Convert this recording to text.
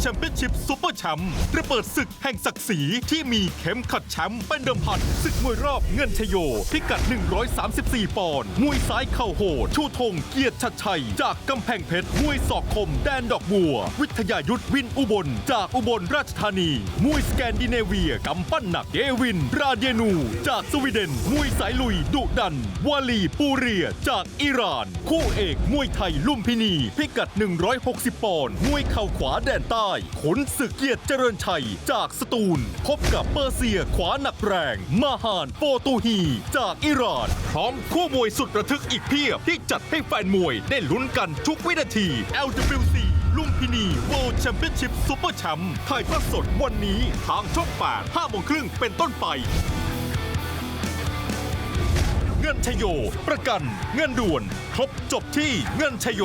แชมเปี้ยนชิพซูเปอร์แชมป์ระเบิดศึกแห่งศักดิ์ศรีที่มีเข็มขัดแชมป์เป็นเดิมพันศึกมวยรอบเงินชโย พิกัด 134 ปอนด์มวยซ้ายเข่าโหด ชูธงเกียรติชัดชัย จากกำแพงเพชรมวยศอกคมแดนดอกบัว วิทยายุทธวินอุบล จากอุบลราชธานีมวยสแกนดิเนเวียกำปั้นหนักเอวิน ราเดนู จากสวีเดนมวยสายลุยดุดัน วาลีปูเรีย จากอิหร่าน คู่เอกมวยไทยลุมพินี พิกัด 160 ปอนด์มวยเข่าขวาแดนใต้ขุนศึกเกียรติเจริญชัย จากสตูล พบกับเปอร์เซียขวาหนักแรง มาฮานโฟตูฮี จากอิหร่าน พร้อมคู่มวยสุดระทึกอีกเพียบ ที่จัดให้แฟนมวยได้ลุ้นกันทุกวินาที LWC ลุมพินี World Championship Super Champ ถ่ายทอดสดวันนี้ทางช่อง 8 5โมงครึ่งเป็นต้นไปเงินชโย ประกัน เงินด่วน ครบจบที่เงินชโย